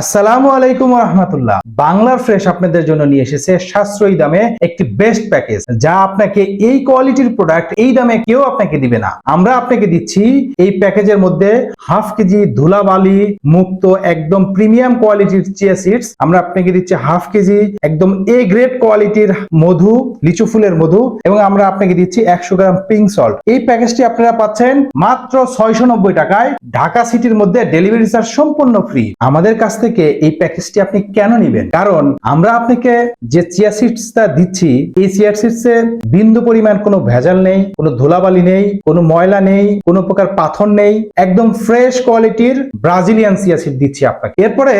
আসসালামু আলাইকুম রহমতুল্লাহ বাংলার ফ্রেশ আপনাদের জন্য নিয়ে এসেছে সাশ্রয়ী দামে একটি বেস্ট প্যাকেজ যা আপনাকে এই কোয়ালিটির প্রোডাক্ট এই দামে কেউ আপনাকে দিবে না। আমরা আপনাকে দিচ্ছি এই প্যাকেজের মধ্যে হাফ কেজি ধুলাবালি মুক্ত একদম প্রিমিয়াম কোয়ালিটির চিয়া সিডস আমরা আপনাকে দিচ্ছি হাফ কেজি একদম এ গ্রেড কোয়ালিটির মধু, লিচু ফুলের মধু, এবং আমরা আপনাকে দিচ্ছি একশো গ্রাম পিঙ্ক সল্ট এই প্যাকেজটি আপনারা পাচ্ছেন মাত্র ছয়শো নব্বই টাকায়, ঢাকা সিটির মধ্যে ডেলিভারি চার্জ সম্পূর্ণ ফ্রি আমাদের কাছ থেকে এই প্যাকেজটি আপনি কেন নেবেন? কারণ আমরা আপনাকে যে চিয়া সিডসটা দিচ্ছি, এই চিয়া সিডসে বিন্দু পরিমাণ কোনো ভেজাল নেই, কোনো ধুলাবালি নেই, কোনো ময়লা নেই, কোনো প্রকার পাথর নেই, একদম ফ্রেশ কোয়ালিটির ব্রাজিলিয়ান চিয়া সিড দিচ্ছি আপনাকে। এরপরে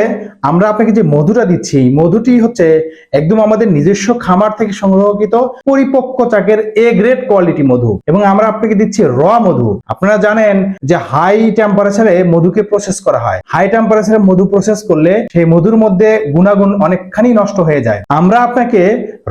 আমরা আপনাকে যে মধুটা দিচ্ছি মধুটি হচ্ছে একদম আমাদের নিজস্ব খামার থেকে সংগ্রহকৃত পরিপক্ক চাকের এ গ্রেড কোয়ালিটি মধু এবং আমরা আপনাকে দিচ্ছি র মধু। আপনারা জানেন যে হাই টেম্পারেচারে মধুকে প্রসেস করা হয়। হাই টেম্পারেচারে মধু প্রসেস করলে সেই মধুর মধ্যে গুণাগুণ অনেকখানি নষ্ট হয়ে যায়। আমরা আপনাকে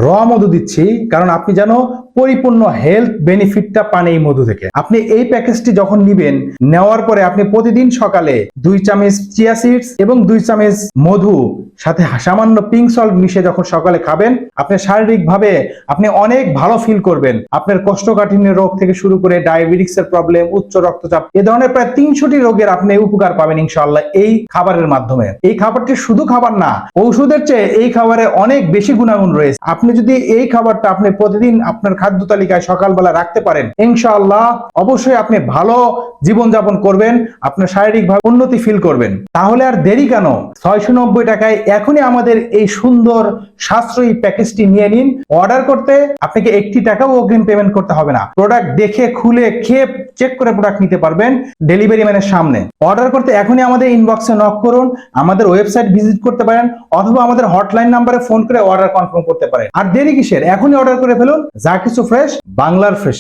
র মধু দিচ্ছি, কারণ আপনি যেন পরিপূর্ণ হেলথ বেনিফিটটা পান এই মধু থেকে। আপনি এই প্যাকেজটি যখন নিবেন, নেওয়ার পরে আপনি প্রতিদিন সকালে দুই চামচ চিয়া সিডস এবং দুই চামচ মধু, সাথে সামান্য পিঙ্ক সল্ট মিশে যখন সকালে খাবেন, আপনি শারীরিক ভাবে আপনি অনেক ভালো ফিল করবেন। আপনার কোষ্ঠকাঠিন্য রোগ থেকে শুরু করে ডায়াবেটিক্স এর প্রবলেম উচ্চ রক্তচাপ, এ ধরনের প্রায় তিনশোটি রোগের আপনি উপকার পাবেন ইনশাআল্লাহ এই খাবারের মাধ্যমে। এই খাবারটি শুধু খাবার না, ঔষধের চেয়ে এই খাবারে অনেক বেশি গুণাগুণ রয়েছে। আপনি যদি এই খাবারটা আপনি প্রতিদিন আপনার খাদ্য তালিকায় সকালবেলা রাখতে পারেন, ইনশাআল্লাহ অবশ্যই আপনি ভালো জীবনযাপন করবেন, আপনার শারীরিকভাবে উন্নতি ফিল করবেন। তাহলে আর দেরি কেন? ছয়শো নব্বই টাকায় এখনই আমাদের এই সুন্দর সাশ্রয়ী প্যাকেজটি নিয়ে নিন। অর্ডার করতে আপনাকে একটি টাকাও অগ্রিম পেমেন্ট করতে হবে না। প্রোডাক্ট দেখে, খুলে, খেয়ে চেক করে প্রোডাক্ট নিতে পারবেন ডেলিভারি ম্যানের সামনে। অর্ডার করতে এখনই আমাদের ইনবক্সে নক করুন, আমাদের ওয়েবসাইট ভিজিট করতে পারেন, অথবা আমাদের হটলাইন নাম্বারে ফোন করে অর্ডার কনফার্ম করতে পারেন। আর দেরি কিসের? এখনই অর্ডার করে ফেলুন, যা কিছু ফ্রেশ বাংলার ফ্রেশ